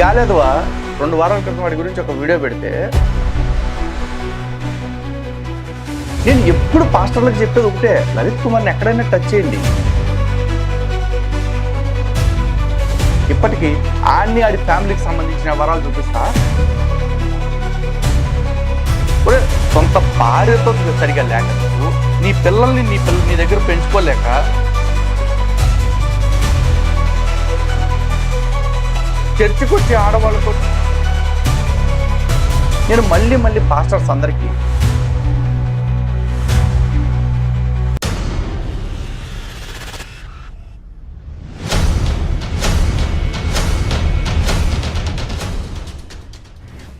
గాలేదువా? రెండు వారాల క్రితం వాడి గురించి ఒక వీడియో పెడితే నేను ఎప్పుడు పాస్టర్లకు చెప్పేది ఒకటే లలిత్ కుమార్ని ఎక్కడైనా టచ్ చేయండి. ఇప్పటికీ ఆడిని ఆడి ఫ్యామిలీకి సంబంధించిన వరాలు చూపిస్తా. సొంత భార్యతో సరిగా లేక నీ పిల్లల్ని నీ పిల్ల నీ దగ్గర పెంచుకోలేక చర్చికి వచ్చే ఆడవాళ్ళకు నేను మళ్ళీ మళ్ళీ పాస్టర్స్ అందరికీ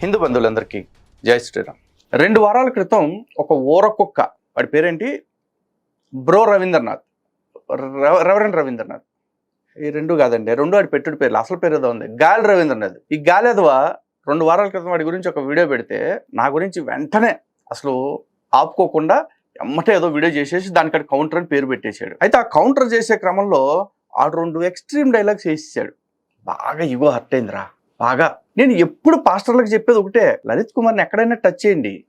హిందూ బంధువులందరికీ జై శ్రీరామ్. రెండు వారాల క్రితం ఒక ఊర కుక్క వాడి పేరేంటి? బ్రో రవీంద్రనాథ్. రెవరెంట్ రవీంద్రనాథ్. ఈ రెండు కాదండి. రెండు వాడి పెట్టుడు పేర్లు. అసలు పేరు ఏదో ఉంది. గాలి రవీంద్రనాథ్ ఈ గాలి అదవా రెండు వారాల క్రితం వాడి గురించి ఒక వీడియో పెడితే నా గురించి వెంటనే అసలు ఆపుకోకుండా ఎమ్మటే ఏదో వీడియో చేసేసి దానికటి కౌంటర్ అని పేరు పెట్టేశాడు. అయితే ఆ కౌంటర్ చేసే క్రమంలో ఆడు రెండు ఎక్స్ట్రీమ్ డైలాగ్స్ వేసేసాడు. బాగా ఇగో హర్ట్ అయిందిరా. బాగా. నేను ఎప్పుడు పాస్టర్లకు చెప్పేది ఒకటే లలిత్ కుమార్ని ఎక్కడైనా టచ్ చేయండి.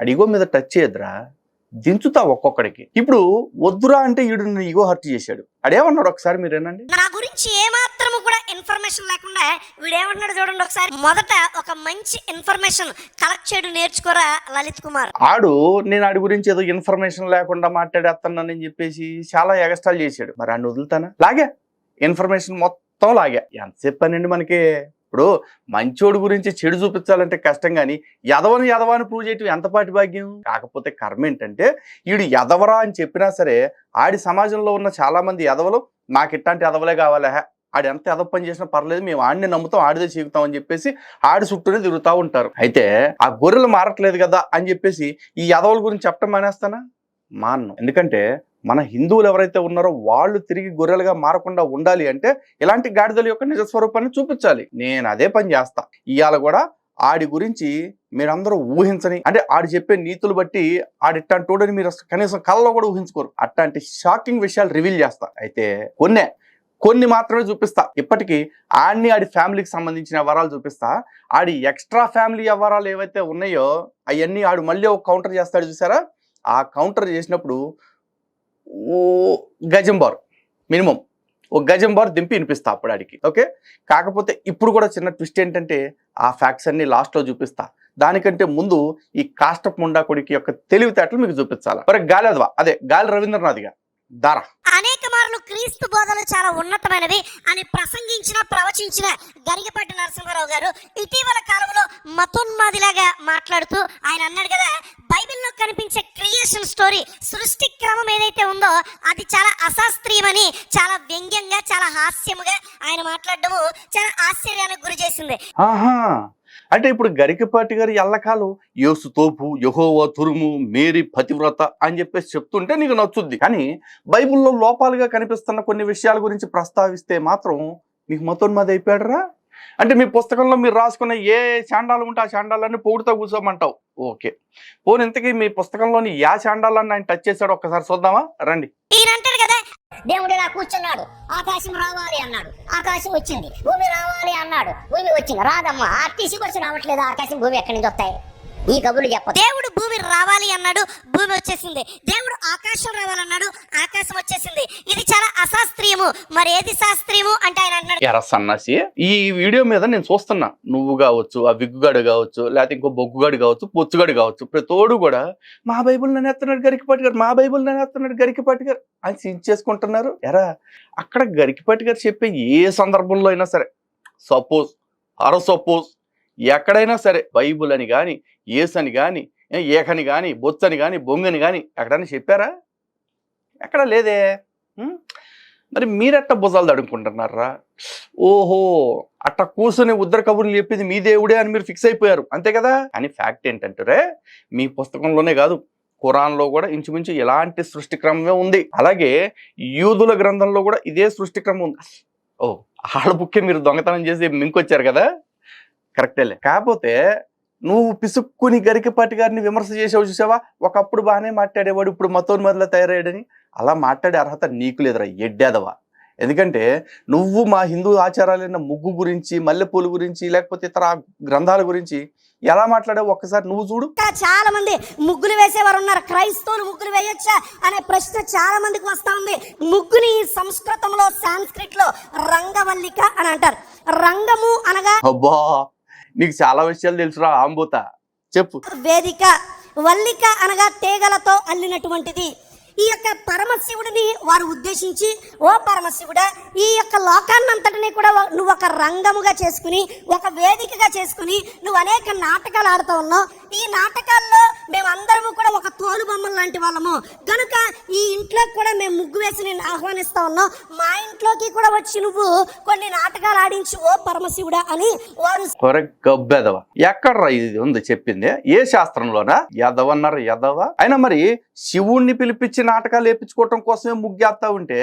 అడిగో మీద టచ్ చేయద్దురా. దించుతా ఒక్కొక్కడికి. ఇప్పుడు వద్దురా అంటే ఈడు ఇగో హర్ట్ చేశాడు. అడేమన్నాడు ఒకసారి మీరేనండి నా గురించి ఏమాత్రము కూడా ఇన్ఫర్మేషన్ లేకుండా వీడేమంటున్నాడు చూడండి ఒకసారి. మొదట ఒక మంచి ఇన్ఫర్మేషన్ కలెక్ట్ చేయడం నేర్చుకోరా లలిత్ కుమార్? ఆడు నేను ఆడి గురించి ఏదో ఇన్ఫర్మేషన్ లేకుండా మాట్లాడేస్తున్నానని చెప్పేసి చాలా ఎగస్టాల్ చేశాడు. మరి ఆడిని వదులుతానా? లాగే. ఇన్ఫర్మేషన్ మొత్తం లాగా. ఎంతసేపు పనండి మనకి? ఇప్పుడు మంచోడు గురించి చెడు చూపించాలంటే కష్టం కానీ యదవని యదవాని ప్రూవ్ చేయటం ఎంతపాటి భాగ్యం? కాకపోతే కర్మ ఏంటంటే వీడు యదవరా అని చెప్పినా సరే ఆడి సమాజంలో ఉన్న చాలామంది ఎదవలు యదవలు నాకు ఇట్లాంటి యదవలే కావాలా ఆడు ఎంత ఎదవ పని చేసినా పర్లేదు మేము ఆడిని నమ్ముతాం ఆడిదే చీకుతాం అని చెప్పేసి ఆడి చుట్టూనే తిరుగుతూ ఉంటారు. అయితే ఆ గొర్రెలు మారట్లేదు కదా అని చెప్పేసి ఈ యదవుల గురించి చెప్పడం మానేస్తానా? మాన్ను. ఎందుకంటే మన హిందువులు ఎవరైతే ఉన్నారో వాళ్ళు తిరిగి గొర్రెలుగా మారకుండా ఉండాలి అంటే ఇలాంటి గాడిదల యొక్క నిజ స్వరూపాన్ని చూపించాలి. నేను అదే పని చేస్తా. ఇవాళ కూడా ఆడి గురించి మీరందరూ ఊహించని అంటే ఆడు చెప్పే నీతులు బట్టి ఆడిట్టంటోడని మీరు కనీసం కళ్ళలో కూడా ఊహించుకోరు. అట్లాంటి షాకింగ్ విషయాలు రివీల్ చేస్తా. అయితే కొన్నే కొన్ని మాత్రమే చూపిస్తా. ఇప్పటికీ ఆడిని ఆడి ఫ్యామిలీకి సంబంధించిన వివరాలు చూపిస్తా. ఆడి ఎక్స్ట్రా ఫ్యామిలీ వ్యవహారాలు ఏవైతే ఉన్నాయో అవన్నీ ఆడు మళ్ళీ ఒక కౌంటర్ చేస్తాడు చూసారా? ఆ కౌంటర్ చేసినప్పుడు గజం బార్ మినిమం. ఓ గజం బార్ దింపి వినిపిస్తా అప్పుడు ఆడికి ఓకే? కాకపోతే ఇప్పుడు కూడా చిన్న ట్విస్ట్ ఏంటంటే ఆ ఫ్యాక్ట్స్ అన్ని లాస్ట్లో చూపిస్తా. దానికంటే ముందు ఈ కాష్టప్ ముండా కొడుకు యొక్క తెలివితేటలు మీకు చూపించాలి? మరి గాలి అదవా. అదే గాలి రవీంద్రనాథ్గా దారా అనేక మార్లు క్రీస్తు బోధనలు చాలా ఉన్నతమైనవి అని ప్రసంగించిన ప్రవచించిన గరిగపాటి నరసింహారావు గారు ఇటీవల కాలంలో మతోన్మాదిలాగా మాట్లాడుతూ ఆయన అన్నాడు కదా బైబిల్లో కనిపించే క్రియేషన్ స్టోరీ సృష్టి క్రమం ఏదైతే ఉందో అది చాలా అశాస్త్రీయమని చాలా వ్యంగ్యంగా చాలా హాస్యముగా ఆయన మాట్లాడడము చాలా ఆశ్చర్యానికి గురి చేసింది. ఆహా! అంటే ఇప్పుడు గరికపాటి గారి ఎల్లకాలం యోసు తోపు యహోవా తురుము మేరీ పతివ్రత అని చెప్పేసి చెప్తుంటే నీకు నచ్చుద్ది. కానీ బైబిల్లో లోపాలుగా కనిపిస్తున్న కొన్ని విషయాల గురించి ప్రస్తావిస్తే మాత్రం మీకు మతోన్మాది అయిపోయాడరా. అంటే మీ పుస్తకంలో మీరు రాసుకున్న ఏ చాండాలు ఉంటే ఆ చాండాలన్నీ పొగుడుతా కూర్చోమంటావు. ఓకే. పోనీ ఇంతకీ మీ పుస్తకంలోని యా చాండాలన్నీ ఆయన టచ్ చేశాడు ఒక్కసారి చూద్దామా? రండి. దేవుడు ఇలా కూర్చున్నాడు. ఆకాశం రావాలి అన్నాడు. ఆకాశం వచ్చింది. భూమి రావాలి అన్నాడు. భూమి వచ్చింది. రాదమ్మా ఆర్టీసీ తీసుకొచ్చి రావట్లేదు. ఆకాశం భూమి ఎక్కడి నుంచి వస్తాయి? ఈ కబుర్లు చెప్ప దేవుడు భూమి రావాలి అన్నాడు భూమి వచ్చేసింది. దేవుడు ఆకాశం రావాలన్నాడు ఆకాశం వచ్చేసింది. ఇది చాలా అశాస్త్రీయము. మరి ఏది శాస్త్రీయము ఎరా సన్నాసి ఈ వీడియో మీద నేను చూస్తున్నా. నువ్వు కావచ్చు ఆ విగ్గుగాడు కావచ్చు లేకపోతే ఇంకో బొగ్గుగాడు కావచ్చు పొచ్చుగాడు కావచ్చు ప్రతోడు కూడా మా బైబుల్ నన్ను ఎత్తున్నాడు గరికిపాటి గారు మా బైబుల్ నన్ను ఎత్తున్నాడు గరికిపాటి గారు అని సింక్ చేసుకుంటున్నారు. ఎరా అక్కడ గరికిపాటి గారు చెప్పే ఏ సందర్భంలో అయినా సరే సపోజ్ అర సపోజ్ ఎక్కడైనా సరే బైబుల్ అని కానీ ఏస్ అని కానీ ఏకని కానీ బొచ్చని కానీ బొంగని కానీ ఎక్కడైనా చెప్పారా? ఎక్కడ లేదే? మరి మీరెట్ట భుజాలు తడుముకుంటున్నారా? ఓహో అట్ట కూర్చొని ఉద్దర కబుర్లు చెప్పింది మీ దేవుడే అని మీరు ఫిక్స్ అయిపోయారు. అంతే కదా? అని ఫ్యాక్ట్ ఏంటంటారే మీ పుస్తకంలోనే కాదు ఖురాన్లో కూడా ఇంచుమించు ఎలాంటి సృష్టి క్రమమే ఉంది. అలాగే యూదుల గ్రంథంలో కూడా ఇదే సృష్టి క్రమం ఉంది. ఓ ఆళ్ళ బుక్కే మీరు దొంగతనం చేసి మింకొచ్చారు కదా? కరెక్టేలే కాకపోతే నువ్వు పిసుక్కుని గరికపాటి గారిని విమర్శ చేసావు చూసావా? ఒకప్పుడు బాగానే మాట్లాడేవాడు ఇప్పుడు మతోన్మదిలో తయారయ్యాడని. అలా మాట్లాడే అర్హత నీకు లేదురా ఎడ్డేదవా? ఎందుకంటే నువ్వు మా హిందూ ఆచారాలైన ముగ్గు గురించి మల్లెపూల గురించి లేకపోతే ఇతర గ్రంథాల గురించి ఎలా మాట్లాడావు ఒక్కసారి నువ్వు చూడు. చాలా మంది ముగ్గులు వేసేవారు ఉన్నారు. క్రైస్తవులు ముగ్గులు వేయొచ్చా అనే ప్రశ్న చాలా మందికి వస్తా ఉంది. ముగ్గుని సంస్కృతంలో సాంస్క్రిట్లో రంగవల్లిక అని అంటారు. రంగము అనగా అబ్బా నీకు చాలా విషయాలు తెలుసురా ఆంబోత. చెప్పు. వేదిక. వల్లిక అనగా తీగలతో అల్లినటువంటిది. ఈ యొక్క పరమశివుడిని వారు ఉద్దేశించి ఓ పరమశివుడా ఈ యొక్క లోకాన్నంతటిని కూడా నువ్వు ఒక రంగముగా చేసుకుని ఒక వేదికగా చేసుకుని నువ్వు అనేక నాటకాలు ఆడుతూ ఉన్నావు. ఈ నాటకాల్లో మేమందరము కూడా ఒక తోలు బొమ్మలు లాంటి వాళ్ళము. కనుక ఈ ఇంట్లో కూడా మేము ముగ్గు వేసి నేను ఆహ్వానిస్తా ఉన్నాం. మా ఇంట్లోకి కూడా వచ్చి నువ్వు కొన్ని నాటకాలు ఆడించు ఓ పరమశివుడా అని వారు గబ్బెదవ ఎక్కడ్రా ఇది ఉంది చెప్పింది? ఏ శాస్త్రంలోనా? యదవ అన్నారు యదవ. అయినా మరి శివుణ్ణి పిలిపించి నాటకాలు వేపించుకోవటం కోసమే ముగ్గేస్తా ఉంటే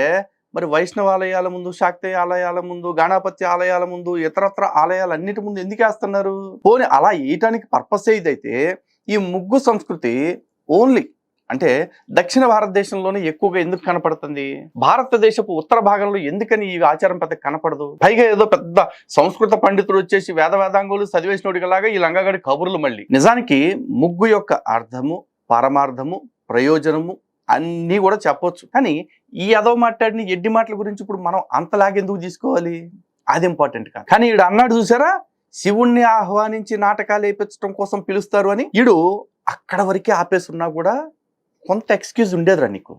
మరి వైష్ణవ ఆలయాల ముందు శాక్తయ ఆలయాల ముందు గాణాపత్య ఆలయాల ముందు ఇతరత్ర ఆలయాలన్నిటి ముందు ఎందుకు వేస్తున్నారు? పోనీ అలా వేయటానికి పర్పస్ ఇదైతే ఈ ముగ్గు సంస్కృతి ఓన్లీ అంటే దక్షిణ భారతదేశంలోనే ఎక్కువగా ఎందుకు కనపడుతుంది? భారతదేశపు ఉత్తర భాగంలో ఎందుకని ఈ ఆచారం పెద్ద కనపడదు? పైగా ఏదో పెద్ద సంస్కృత పండితుడు వచ్చేసి వేద వేదాంగులు చదివేసినోడిలాగా ఈ లంగాగడి కబుర్లు మళ్ళీ. నిజానికి ముగ్గు యొక్క అర్థము పరమార్థము ప్రయోజనము అన్నీ కూడా చెప్పొచ్చు. కానీ ఈ అదో మాట్లాడిన ఎడ్డి మాటల గురించి ఇప్పుడు మనం అంతలాగెందుకు తీసుకోవాలి? అది ఇంపార్టెంట్ కాదు. కానీ ఈడు అన్నాడు చూసారా? శివుణ్ణి ఆహ్వానించి నాటకాలు వేయించడం కోసం పిలుస్తారు అని. ఈడు అక్కడ వరకే ఆపేసున్నా కూడా కొంత ఎక్స్క్యూజ్ ఉండేదిరా నీకు.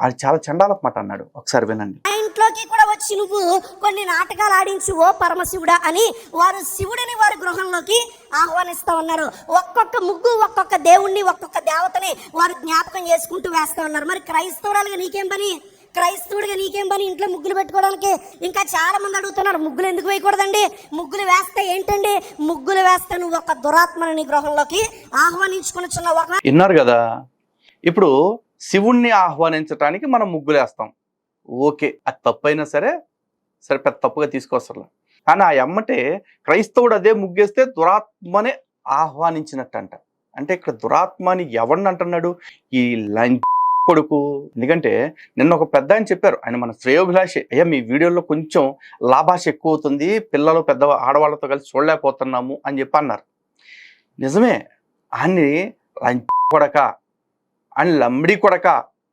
అది చాలా చండాలన్నమాట మాట అన్నాడు. ఒకసారి వినండి. ఇంట్లోకి కూడా వచ్చి నువ్వు కొన్ని నాటకాలు ఆడించు ఓ పరమశివుడా అని వారు శివుడిని వారి గృహంలోకి ఆహ్వానిస్తా ఉన్నారు. ఒక్కొక్క ముగ్గు ఒక్కొక్క దేవుణ్ణి ఒక్కొక్క దేవతని వారు జ్ఞాపకం చేసుకుంటూ వేస్తూ ఉన్నారు. మరి క్రైస్తవురాలుగా నీకేం పని? క్రైస్తవుడిగా నీకేం పని? ఇంట్లో ముగ్గులు పెట్టుకోవడానికి ఇంకా చాలా మంది అడుగుతున్నారు. ముగ్గులు ఎందుకు వేయకూడదండి? ముగ్గులు వేస్తే ఏంటండి? ముగ్గులు వేస్తే నువ్వు ఒక దురాత్మని నీ గృహంలోకి ఆహ్వానించుకుని ఒక విన్నారు కదా? ఇప్పుడు శివుణ్ణి ఆహ్వానించడానికి మనం ముగ్గులేస్తాం. ఓకే అది తప్పైనా సరే సరే పెద్ద తప్పుగా తీసుకొస్తారు కానీ ఆ ఎమ్మటే క్రైస్తవుడు అదే ముగ్గేస్తే దురాత్మనే ఆహ్వానించినట్టంట. అంటే ఇక్కడ దురాత్మని ఎవరిని అంటున్నాడు? ఈ లంచ్ కొడుకు. ఎందుకంటే నిన్న ఒక పెద్ద ఆయన చెప్పారు ఆయన మన శ్రేయోభిలాషి అయ్యా మీ వీడియోలో కొంచెం లాభాష ఎక్కువ అవుతుంది పిల్లలు పెద్ద ఆడవాళ్ళతో కలిసి చూడలేకపోతున్నాము అని చెప్పి అన్నారు. నిజమే ఆయన్ని లంచ్ కొడక అని లంబడి కొడక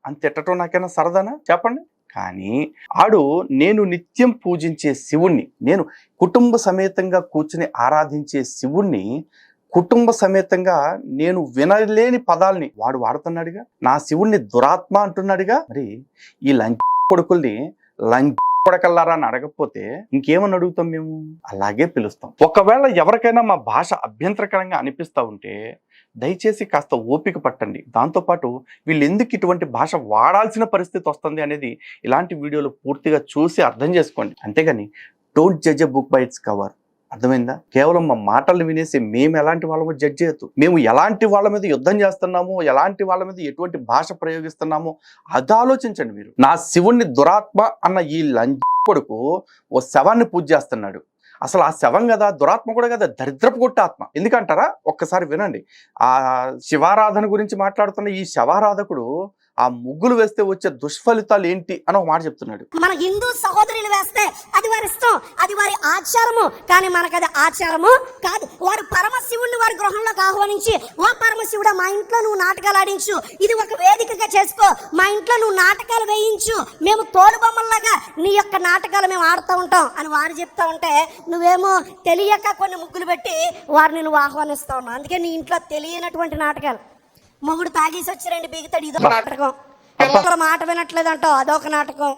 అని తిట్టడం నాకైనా సరదానా? చెప్పండి. కానీ ఆడు నేను నిత్యం పూజించే శివుణ్ణి నేను కుటుంబ సమేతంగా కూర్చుని ఆరాధించే శివుణ్ణి కుటుంబ సమేతంగా నేను వినలేని పదాల్ని వాడు వాడుతున్నాడుగా? నా శివుణ్ణి దురాత్మ అంటున్నాడుగా? మరి ఈ లంచ్ కొడుకుల్ని లంచ్ కొడకల్లారా అని అడగకపోతే ఇంకేమని అడుగుతాం మేము? అలాగే పిలుస్తాం. ఒకవేళ ఎవరికైనా మా భాష అభ్యంతరకరంగా అనిపిస్తా ఉంటే దయచేసి కాస్త ఓపిక పట్టండి. దాంతోపాటు వీళ్ళు ఎందుకు ఇటువంటి భాష వాడాల్సిన పరిస్థితి వస్తుంది అనేది ఇలాంటి వీడియోలు పూర్తిగా చూసి అర్థం చేసుకోండి. అంతేగాని don't judge a book by its cover అర్థమైందా? కేవలం మా మాటలు వినేసి మేము ఎలాంటి వాళ్ళమో జడ్జ్ చేయొద్దు. మేము ఎలాంటి వాళ్ళ మీద యుద్ధం చేస్తున్నామో ఎలాంటి వాళ్ళ మీద ఎటువంటి భాష ప్రయోగిస్తున్నామో అది ఆలోచించండి మీరు. నా శివుణ్ణి దురాత్మ అన్న ఈ లంచ్ కొడుకు ఓ శవాన్ని పూజ చేస్తున్నాడు. అసలు ఆ శవం కదా దురాత్మ కూడా కదా దరిద్రపు కొట్టే ఆత్మ. ఎందుకంటారా? ఒక్కసారి వినండి. ఆ శివారాధన గురించి మాట్లాడుతున్న ఈ శవారాధకుడు ఆ ముగ్గులు వేస్తే వచ్చే దుష్ఫలితాలు ఏంటి అని ఒక మాట చెప్తున్నాడు. మన హిందూ సహోదరులు వేస్తే అది వారి ఇష్టం అది వారి ఆచారము. కానీ మనకు అది ఆచారము కాదు. వారు పరమశివుణ్ణి వారి గృహంలోకి ఆహ్వానించి ఓ పరమశివుడా మా ఇంట్లో నువ్వు నాటకాలు ఆడించు. ఇది ఒక వేదికగా చేసుకో. మా ఇంట్లో నువ్వు నాటకాలు వేయించు. మేము తోలుబొమ్మల్లాగా నీ యొక్క నాటకాలు మేము ఆడుతూ ఉంటాం. అని వారు చెప్తా ఉంటే నువ్వేమో తెలియక కొన్ని ముగ్గులు పెట్టి వారిని నువ్వు ఆహ్వానిస్తా ఉన్నావు అందుకే నీ ఇంట్లో తెలియనటువంటి నాటకాలు. మొగుడు తాగేసి వచ్చి రెండు బిగుతాడు. ఇదొక నాటకం. పిల్లల మాట వినట్లేదు అంటావు అదొక నాటకం.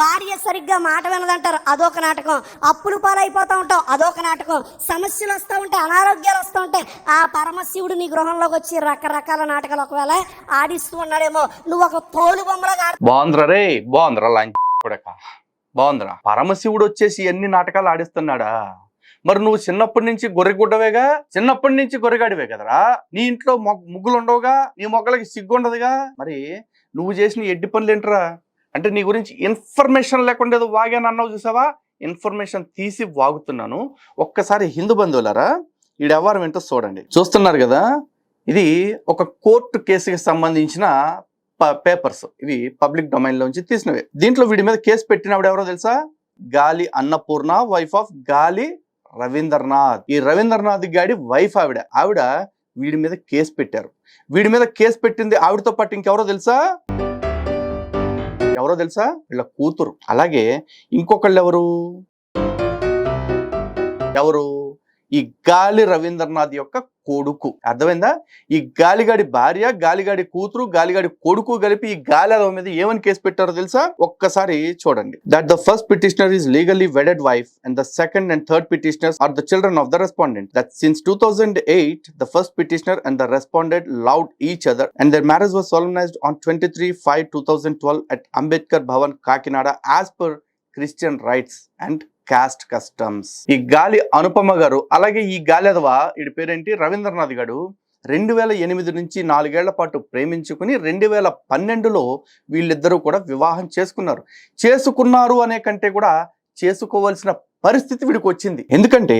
భార్య సరిగ్గా మాట వినదంటారు అదొక నాటకం. అప్పులు పాలైపోతా ఉంటావు అదొక నాటకం. సమస్యలు వస్తూ ఉంటాయి అనారోగ్యాలు వస్తూ ఉంటాయి ఆ పరమశివుడు నీ గృహంలోకి వచ్చి రకరకాల నాటకాలు ఒకవేళ ఆడిస్తూ ఉన్నాడేమో నువ్వు ఒక తోలు బొమ్మలాగా బాగుందిరా రే బాగుందిరా లంచ్ బాగుందిరా పరమశివుడు వచ్చేసి ఎన్ని నాటకాలు ఆడిస్తున్నాడా? మరి నువ్వు చిన్నప్పటి నుంచి గొర్రెగుడ్డవేగా? చిన్నప్పటి నుంచి గొర్రెగాడివే కదరా? నీ ఇంట్లో ముగ్గులు ఉండవుగా నీ మొగ్గలకి సిగ్గుండదుగా? మరి నువ్వు చేసిన ఎడ్డి పనులు ఏంట్రా అంటే నీ గురించి ఇన్ఫర్మేషన్ లేకుండా ఏదో వాగాను అన్నావు చూసావా? ఇన్ఫర్మేషన్ తీసి వాగుతున్నాను. ఒక్కసారి హిందూ బంధువులారా ఈ వ్యవహారం ఏంటో చూడండి. చూస్తున్నారు కదా ఇది ఒక కోర్టు కేసుకి సంబంధించిన పేపర్స్. ఇవి పబ్లిక్ డొమైన్ లోంచి తీసినవి. దీంట్లో వీడి మీద కేసు పెట్టినప్పుడు ఎవరో తెలుసా? గాలి అన్నపూర్ణ వైఫ్ ఆఫ్ గాలి రవీంద్రనాథ్. ఈ రవీంద్రనాథ్ గాడి వైఫ్ ఆవిడ. ఆవిడ వీడి మీద కేసు పెట్టారు. వీడి మీద కేసు పెట్టింది ఆవిడతో పాటు ఇంకెవరో తెలుసా? ఎవరో తెలుసా? వీళ్ళ కూతురు. అలాగే ఇంకొకళ్ళు ఎవరు ఎవరు? ఈ గాలి రవీంద్రనాథ్ యొక్క కొడుకు. అర్థమైందా? ఈ గాలిగాడి భార్య గాలిగాడి కూతురు గాలిగాడి కొడుకు కలిపి ఈ గాలి అదవ మీద ఏమని కేసు పెట్టారో తెలుసా? ఒక్కసారి చూడండి. That the first petitioner is legally wedded wife and the second and third petitioners are the children of the respondent that since two thousand eight the first petitioner and the respondent loved each other and their marriage was solemnized on 23 5 2012 at Ambedkar Bhavan, Kakinada, as per Christian rights and caste customs. ఈ గాలి అనుపమ గారు అలాగే ఈ గాలి అదవా వీడి పేరేంటి? రవీంద్రనాథ్ గారు రెండు వేల ఎనిమిది నుంచి నాలుగేళ్ళ పాటు ప్రేమించుకుని రెండు వేల పన్నెండులో వీళ్ళిద్దరూ కూడా వివాహం చేసుకున్నారు. చేసుకున్నారు అనే కంటే కూడా చేసుకోవాల్సిన పరిస్థితి వీడికి వచ్చింది. ఎందుకంటే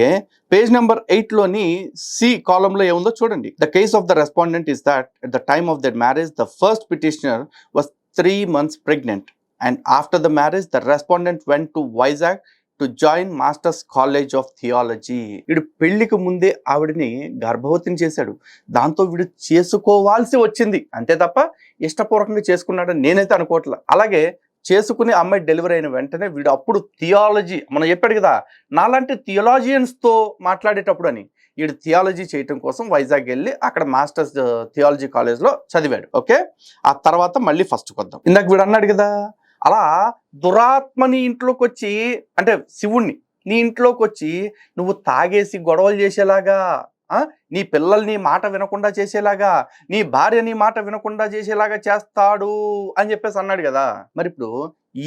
పేజ్ నెంబర్ ఎయిట్లోని సి కాలంలో ఏముందో చూడండి. The case of the respondent is that at the time of that marriage the first petitioner was three months pregnant. And after the marriage the respondent went to Vizag to join masters college of theology వీడు పెళ్ళికి ముందే ఆవిడని గర్భవతిని చేశాడు. దాంతో వీడు చేసుకోవాల్సి వచ్చింది. అంతే తప్ప ఇష్టపూర్వకంగా చేసుకున్నాడని నేనైతే అనుకోవట్లే. అలాగే చేసుకుని అమ్మాయి డెలివరీ అయిన వెంటనే వీడు అప్పుడు థియాలజీ మనం చెప్పాడు కదా నాలాంటి థియాలజియన్స్తో మాట్లాడేటప్పుడు అని వీడు థియాలజీ చేయటం కోసం వైజాగ్ వెళ్ళి అక్కడ మాస్టర్స్ థియాలజీ కాలేజ్లో చదివాడు. ఓకే? ఆ తర్వాత మళ్ళీ ఫస్ట్ కొద్దాం. ఇందాక వీడు అన్నాడు కదా అలా దురాత్మ నీ ఇంట్లోకి వచ్చి అంటే శివుణ్ణి నీ ఇంట్లోకి వచ్చి నువ్వు తాగేసి గొడవలు చేసేలాగా నీ పిల్లల్ని మాట వినకుండా చేసేలాగా నీ భార్య నీ మాట వినకుండా చేసేలాగా చేస్తాడు అని చెప్పేసి అన్నాడు కదా. మరి ఇప్పుడు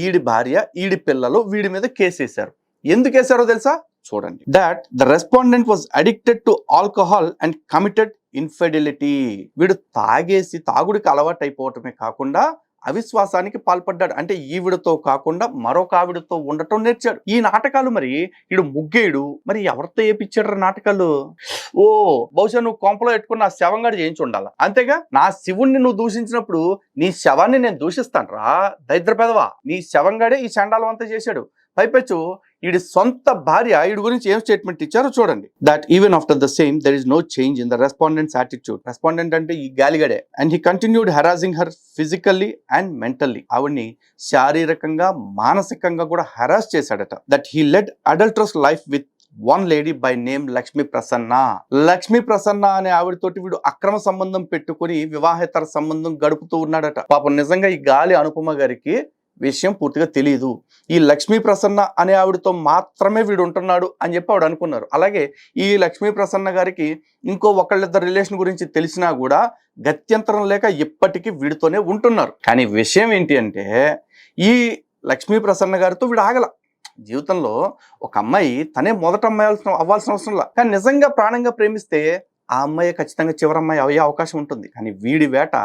ఈడి భార్య ఈడి పిల్లలు వీడి మీద కేసేశారు. ఎందుకు వేశారో తెలుసా? చూడండి. That the respondent was addicted to alcohol and committed infidelity వీడు తాగేసి తాగుడికి అలవాటు అయిపోవటమే కాకుండా అవిశ్వాసానికి పాల్పడ్డాడు. అంటే ఈవిడతో కాకుండా మరొక ఆవిడతో ఉండటం నేర్చాడు. ఈ నాటకాలు మరి ఈడు ముగ్గేయుడు. మరి ఎవరితో వేపించాడు నాటకాలు? ఓ బహుశా నువ్వు కొంపలో పెట్టుకున్న నా శవంగాడు చేయించి ఉండాలి? అంతేగా నా శివుణ్ణి నువ్వు దూషించినప్పుడు నీ శవాన్ని నేను దూషిస్తాను రా దరిద్ర పెదవా. నీ శవంగాడే ఈ చండాలం అంతా చేశాడు. పైపెచ్చు ఈడి సొంత భార్య ఈడి గురించి ఏం స్టేట్మెంట్ ఇచ్చారో చూడండి. That even after the same there is no change in the respondent's attitude respondent అంటే ఈ గాలిగడే. And he continued harassing her physically and mentally ఆవిడ్ని శారీరకంగా మానసికంగా కూడా హెరాస్ చేశాడట. That he led adulterous life with one lady by name Lakshmi Prasanna Lakshmi Prasanna అనే ఆవిడతోటి వీడు అక్రమ సంబంధం పెట్టుకుని వివాహేతర సంబంధం గడుపుతూ ఉన్నాడట. పాపం నిజంగా ఈ గాలి అనుపమ గారికి విషయం పూర్తిగా తెలియదు ఈ లక్ష్మీ ప్రసన్న అనే ఆవిడతో మాత్రమే వీడు ఉంటున్నాడు అని చెప్పి ఆవిడ అనుకున్నారు. అలాగే ఈ లక్ష్మీ ప్రసన్న గారికి ఇంకో ఒకళ్ళిద్దరు రిలేషన్ గురించి తెలిసినా కూడా గత్యంతరం లేక ఇప్పటికీ వీడితోనే ఉంటున్నారు. కానీ విషయం ఏంటి అంటే ఈ లక్ష్మీ ప్రసన్న గారితో వీడు ఆగల. జీవితంలో ఒక అమ్మాయి తనే మొదట అమ్మాయి అవ్వాల్సిన అవ్వాల్సిన అవసరం లేదు కానీ నిజంగా ప్రాణంగా ప్రేమిస్తే ఆ అమ్మాయి ఖచ్చితంగా చివరి అమ్మాయి అయ్యే అవకాశం ఉంటుంది. కానీ వీడి వేట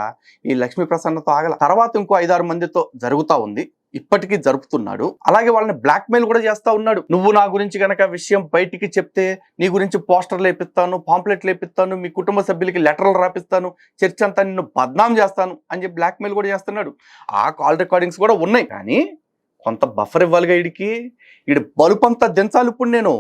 ఈ లక్ష్మీ ప్రసన్నతో ఆగల తర్వాత ఇంకో ఐదారు మందితో జరుగుతా ఉంది. ఇప్పటికీ జరుపుతున్నాడు. అలాగే వాళ్ళని బ్లాక్ మెయిల్ కూడా చేస్తా ఉన్నాడు. నువ్వు నా గురించి గనక విషయం బయటికి చెప్తే నీ గురించి పోస్టర్లు వేపిస్తాను పాంప్లెట్లు వేపిస్తాను మీ కుటుంబ సభ్యులకి లెటర్లు రాపిస్తాను చర్చ అంతా నిన్ను బద్నాం చేస్తాను అని చెప్పి బ్లాక్ మెయిల్ కూడా చేస్తున్నాడు. ఆ కాల్ రికార్డింగ్స్ కూడా ఉన్నాయి. కానీ కొంత బఫర్ ఇవ్వాలిగా వీడికి వీడి బలుపంతా దించాలి ఇప్పుడు నేను.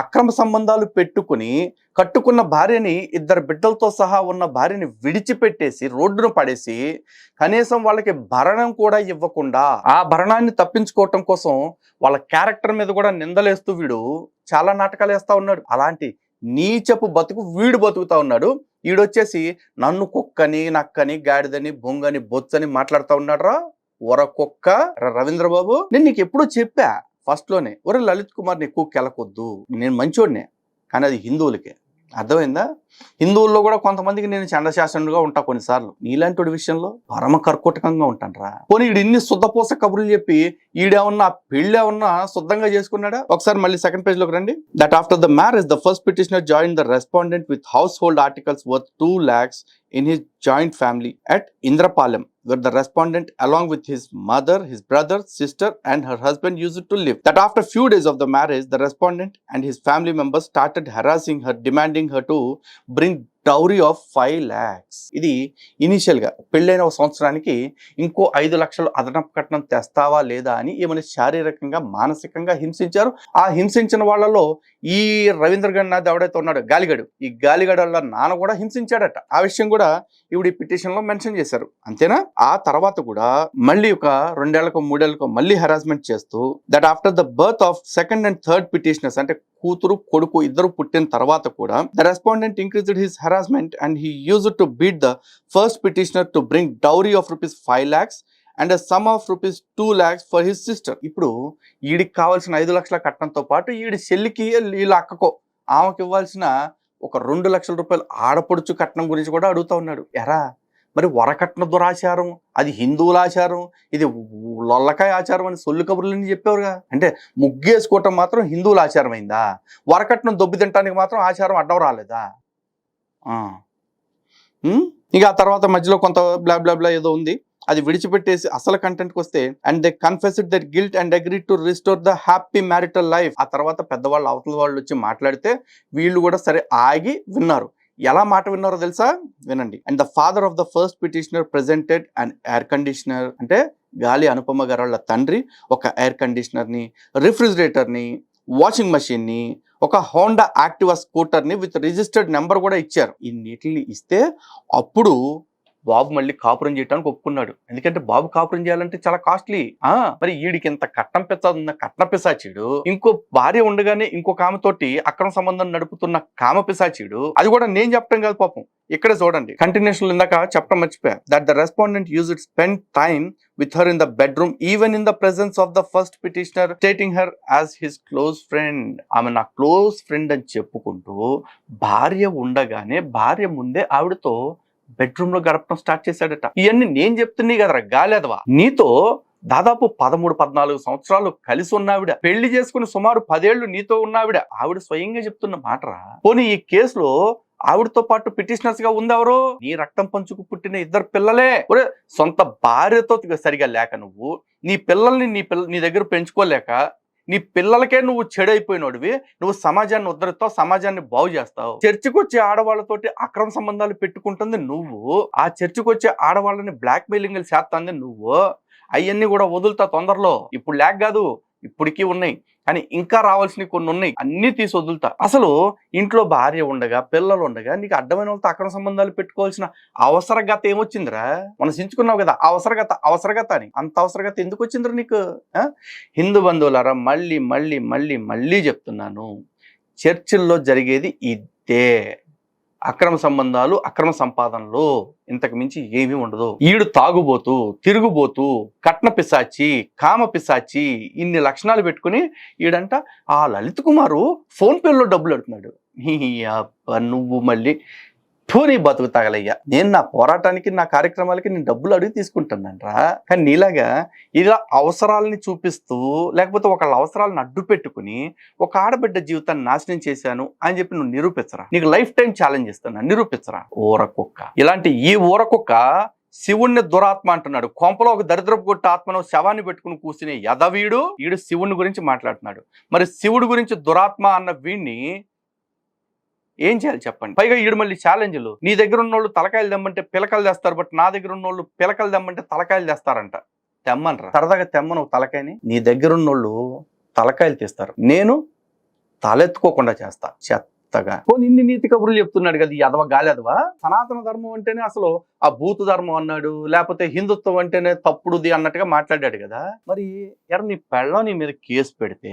అక్రమ సంబంధాలు పెట్టుకుని కట్టుకున్న భార్యని ఇద్దరు బిడ్డలతో సహా ఉన్న భార్యని విడిచిపెట్టేసి రోడ్డును పడేసి కనీసం వాళ్ళకి భరణం కూడా ఇవ్వకుండా ఆ భరణాన్ని తప్పించుకోవటం కోసం వాళ్ళ క్యారెక్టర్ మీద కూడా నిందలేస్తూ వీడు చాలా నాటకాలు వేస్తూ ఉన్నాడు. అలాంటి నీచపు బతుకు వీడు బతుకుతా ఉన్నాడు. వీడొచ్చేసి నన్ను కుక్కని నక్కని గాడిదని బొంగని బొచ్చని మాట్లాడుతూ ఉన్నాడు రా ఒర కుక్క. రవీంద్రబాబు నేను నీకు ఎప్పుడో చెప్పా ఫస్ట్లోనే ఒరే లలిత్ కుమార్ ఎక్కువ కెలకొద్దు నేను మంచోడినే కానీ అది హిందువులకే. అర్థమైందా? హిందువుల్లో కూడా కొంతమందికి నేను చండశాసనుడుగా ఉంటా కొన్నిసార్లు. నీలాంటి విషయంలో పరమ కర్కోటకంగా ఉంటాను పోనీ ఈడు ఇన్ని శుద్ధపూస కబుర్లు చెప్పి ఈడేమన్నా పెళ్ళేమన్నా శుద్ధంగా చేసుకున్నాడా? ఒకసారి మళ్ళీ సెకండ్ పేజ్లోకి రండి. That after the marriage the first petitioner join the respondent with household articles worth two lakhs in his joint family at Indrapalem where the respondent, along with his mother, his brother, sister, and her husband, used to live. That after few days of the marriage, the respondent and his family members started harassing her, demanding her to bring dowry of five lakhs ఇది ఇనీషియల్గా పెళ్ళైన ఒక సంవత్సరానికి ఇంకో ఐదు లక్షలు అదనపు కట్నం తెస్తావా లేదా అని ఈమెను శారీరకంగా మానసికంగా హింసించారు. ఆ హింసించిన వాళ్ళలో ఈ రవీంద్ర గణనాథ్ ఎవడైతే ఉన్నాడు గాలిగడు. ఈ గాలిగడ వాళ్ళ నాన్న కూడా హింసించాడట. ఆ విషయం కూడా ఇవిడ ఈ పిటిషన్లో మెన్షన్ చేశారు. అంతేనా? ఆ తర్వాత కూడా మళ్ళీ ఒక రెండేళ్ళకు మూడేళ్ళకు మళ్ళీ హెరాస్మెంట్ చేస్తూ that after the birth of second and third petitioners అంటే కూతురు కొడుకు ఇద్దరు పుట్టిన తర్వాత కూడా the respondent increased his harassment and he use to beat the first petitioner to bring dowry of rupees five lakhs and some of rupees two lakhs for his sister ఇప్పుడు ఈడికి కావాల్సిన ఐదు లక్షల కట్నంతో పాటు ఈడి చెల్లికి వీళ్ళ అక్కకో ఆమెకి ఇవ్వాల్సిన ఒక రెండు లక్షల రూపాయలు ఆడపడుచు కట్నం గురించి కూడా అడుగుతా ఉన్నాడు. ఎరా మరి వరకట్న దురాచారం అది హిందువుల ఆచారం ఇది లొల్లకాయ ఆచారం అని సొల్లు కబుర్లని చెప్పేవారుగా. అంటే ముగ్గేసుకోవటం మాత్రం హిందువుల ఆచారం అయిందా వరకట్నం దొబ్బి తినడానికి మాత్రం ఆచారం అడ్డం రాలేదా? ఇక ఆ తర్వాత మధ్యలో కొంత బ్లా బ్లా బ్లా ఏదో ఉంది. అది విడిచిపెట్టేసి అసలు కంటెంట్కి వస్తే and they confessed that guilt and agree to restore the happy marital life ఆ తర్వాత పెద్దవాళ్ళు అవతల వాళ్ళు వచ్చి మాట్లాడితే వీళ్ళు కూడా సరే ఆగి విన్నారు. ఎలా మాట విన్నారో తెలుసా? వినండి. And the father of the first petitioner presented and air conditioner అంటే గాలి అనుపమ గారు వాళ్ళ తండ్రి ఒక ఎయిర్ కండిషనర్ని రిఫ్రిజిరేటర్ని వాషింగ్ మెషిన్ని ఒక హోండా యాక్టివా స్కూటర్ని విత్ రిజిస్టర్డ్ నెంబర్ కూడా ఇచ్చారు. ఈ నీటిని ఇస్తే అప్పుడు బాబు మళ్ళీ కాపురం చేయడానికి ఒప్పుకున్నాడు. ఎందుకంటే బాబు కాపురం చేయాలంటే చాలా కాస్ట్లీ. ఆ మరి వీడికి ఇంత కట్నం పిచ్చ కట్న పిశాచీడు ఇంకో భార్య ఉండగానే ఇంకొక ఆమెతోటి అక్రమ సంబంధం నడుపుతున్న కామ పిశాచీడు అది కూడా నేను చెప్పడం కాదు పాపం. ఇక్కడే చూడండి. కంటిన్యూషన్ ఇందాక చెప్పడం మర్చిపోయా. That the respondent use it spend time with her in the bedroom even in the presence of the first petitioner stating her as his close friend ఆమె నా క్లోజ్ ఫ్రెండ్ అని చెప్పుకుంటూ భార్య ఉండగానే భార్య ముందే ఆవిడతో బెడ్రూమ్లో గడపడం స్టార్ట్ చేశాడట. ఇవన్నీ నేను చెప్తున్నాయి కదరా గాలేదవా? నీతో దాదాపు పదమూడు పద్నాలుగు సంవత్సరాలు కలిసి ఉన్నావిడ. పెళ్ళి చేసుకుని సుమారు పదేళ్ళు నీతో ఉన్నావిడ. ఆవిడ స్వయంగా చెప్తున్న మాటరా? పోనీ ఈ కేసులో ఆవిడతో పాటు పిటిషనర్స్గా ఉందెవరు? నీ రక్తం పంచుకు పుట్టిన ఇద్దరు పిల్లలే. ఒరే సొంత భార్యతో సరిగా లేక నువ్వు నీ పిల్లల్ని నీ పిల్ల నీ దగ్గర పెంచుకోలేక నీ పిల్లలకే నువ్వు చెడైపోయినోడివి. నువ్వు సమాజాన్ని ఉద్ధరిస్తావు సమాజాన్ని బాగు చేస్తావు. చర్చికి వచ్చే ఆడవాళ్ళతోటి అక్రమ సంబంధాలు పెట్టుకుంటుంది నువ్వు. ఆ చర్చికి వచ్చే ఆడవాళ్ళని బ్లాక్ మెయిలింగ్లు చేస్తుంది నువ్వు. అవన్నీ కూడా వదులుతా తొందరలో. ఇప్పుడు లేక కాదు. ఇప్పటికీ ఉన్నాయి. కానీ ఇంకా రావాల్సినవి కొన్ని ఉన్నాయి. అన్ని తీసి వదులుతా. అసలు ఇంట్లో భార్య ఉండగా పిల్లలు ఉండగా నీకు అడ్డమైన వాళ్ళతో అక్రమ సంబంధాలు పెట్టుకోవాల్సిన అవసరగత ఏమొచ్చిందిరా? మనం సించుకున్నావు కదా అవసరగత అవసరగత అని. అంత అవసరగత ఎందుకు వచ్చిందిరా నీకు? హిందూ బంధువులారా మళ్ళీ మళ్ళీ మళ్ళీ మళ్ళీ చెప్తున్నాను. చర్చిల్లో జరిగేది ఇదే. అక్రమ సంబంధాలు అక్రమ సంపాదనలు ఇంతకు మించి ఏమీ ఉండదు. ఈడు తాగుబోతూ తిరుగుబోతూ కట్న పిశాచి కామ పిశాచి ఇన్ని లక్షణాలు పెట్టుకుని ఈడంట ఆ లలిత్ కుమారు ఫోన్పేలో డబ్బులు అడుగుతున్నాడు. నువ్వు మళ్ళీ ఠూని బతుకు తగలయ్యా. నేను నా పోరాటానికి నా కార్యక్రమాలకి నేను డబ్బులు అడిగి తీసుకుంటానంట్రా కానీ నీలాగా ఇలా అవసరాలని చూపిస్తూ లేకపోతే ఒకళ్ళ అవసరాలను అడ్డు పెట్టుకుని ఒక ఆడబిడ్డ జీవితాన్ని నాశనం చేశాను అని చెప్పి నువ్వు నిరూపించరా? నీకు లైఫ్ టైం ఛాలెంజ్ ఇస్తాను నిరూపించరా? ఊర కుక్క. ఇలాంటి ఈ ఊరకుక్క శివుణ్ణి దురాత్మ అంటున్నాడు. కొంపలో ఒక దరిద్రపు కొట్టి ఆత్మను శవాన్ని పెట్టుకుని కూర్చునే యదవీడు ఈడు శివుని గురించి మాట్లాడుతున్నాడు. మరి శివుడి గురించి దురాత్మ అన్న వీడిని ఏం చేయాలి చెప్పండి? పైగా ఈడు మళ్ళీ ఛాలెంజ్లు. నీ దగ్గర ఉన్నోళ్ళు తలకాయలు తెమ్మంటే పిలకలు తెస్తారు బట్ నా దగ్గర ఉన్నోళ్ళు పిలకలు తెమ్మంటే తలకాయలు తెస్తారంట. తెమ్మనరా. సరదాగా తెమ్మను తలకాయని. నీ దగ్గర ఉన్నోళ్ళు తలకాయలు తీస్తారు. నేను తలెత్తుకోకుండా చేస్తా. చెత్తగా పోనీ ఇన్ని నీతి కబుర్లు చెప్తున్నాడు కదా ఈ అదవ గాలి అదవా? సనాతన ధర్మం అంటేనే అసలు ఆ భూత ధర్మం అన్నాడు లేకపోతే హిందుత్వం అంటేనే తప్పుడుది అన్నట్టుగా మాట్లాడాడు కదా. మరి ఎర నీ పెళ్ళం నీ మీద కేసు పెడితే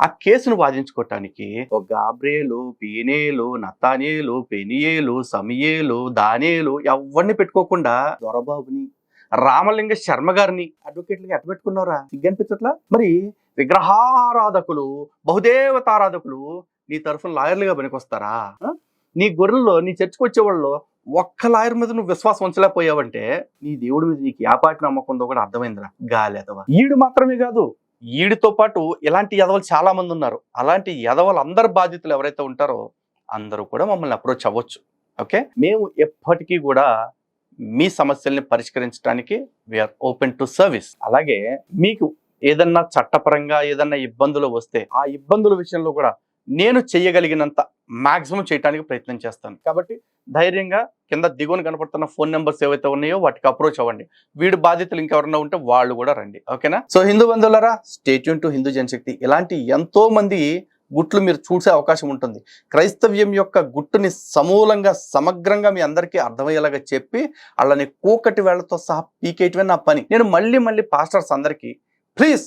ఆ కేసును వాదించుకోవటానికి ఒక గాబ్రేలు పీనేలు నతానేలు పెనియేలు సమియేలు దానేలు ఎవరిని పెట్టుకోకుండా దొరబాబుని రామలింగ శర్మ గారిని అడ్వకేట్లుగా ఎట్ట పెట్టుకున్నారా సిగ్గనిపించట్లా? మరి విగ్రహారాధకులు బహుదేవతారాధకులు నీ తరఫున లాయర్లుగా పనికొస్తారా? నీ గొర్రెల్లో నీ చర్చకు వచ్చేవాళ్ళు ఒక్క లాయర్ మీద నువ్వు విశ్వాసం ఉంచలేకపోయావంటే నీ దేవుడి మీద నీకు ఏపాటి నమ్మకం ఉందో కూడా అర్థమైందిరా. గాలి ఎదవ. ఈడు మాత్రమే కాదు ఈడితో పాటు ఇలాంటి ఎదవలు చాలా మంది ఉన్నారు. అలాంటి ఎదవలు అందరు బాధ్యతలు ఎవరైతే ఉంటారో అందరూ కూడా మమ్మల్ని అప్రోచ్ అవ్వచ్చు. ఓకే? మేము ఎప్పటికీ కూడా మీ సమస్యల్ని పరిష్కరించడానికి వీఆర్ ఓపెన్ టు సర్వీస్ అలాగే మీకు ఏదన్నా చట్టపరంగా ఏదన్నా ఇబ్బందులు వస్తే ఆ ఇబ్బందుల విషయంలో కూడా నేను చేయగలిగినంత మాక్సిమం చేయడానికి ప్రయత్నం చేస్తాను. కాబట్టి ధైర్యంగా కింద దిగువన కనపడుతున్న ఫోన్ నెంబర్స్ ఏవైతే ఉన్నాయో వాటికి అప్రోచ్ అవ్వండి. వీడి బాధితులు ఇంకెవరన్నా ఉంటే వాళ్ళు కూడా రండి. ఓకేనా? So Hindu బంధువులరా stay tuned to Hindu Janashakti ఇలాంటి ఎంతో మంది గుట్లు మీరు చూసే అవకాశం ఉంటుంది. క్రైస్తవ్యం యొక్క గుట్టుని సమూలంగా సమగ్రంగా మీ అందరికీ అర్థమయ్యేలాగా చెప్పి వాళ్ళని కూకటి వేళ్ళతో సహా పీకేయటమే నా పని. నేను మళ్ళీ మళ్ళీ పాస్టర్స్ అందరికీ ప్లీజ్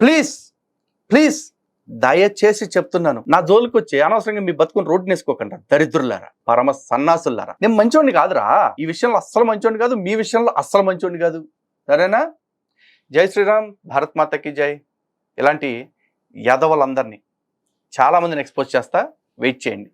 ప్లీజ్ ప్లీజ్ దయచేసి చెప్తున్నాను. నా జోలికి వచ్చి అనవసరంగా మీ బతుకుని రోడ్డు నేసుకోకుండా. దరిద్రులారా పరమ సన్నాసులారా. నేను మంచోడిని కాదురా. ఈ విషయంలో అస్సలు మంచోడిని కాదు. మీ విషయంలో అస్సలు మంచోడిని కాదు. సరేనా? జై శ్రీరామ్. భారత్ మాతకి జై. ఇలాంటి యాదవులందరినీ చాలామందిని ఎక్స్పోజ్ చేస్తా. వెయిట్ చేయండి.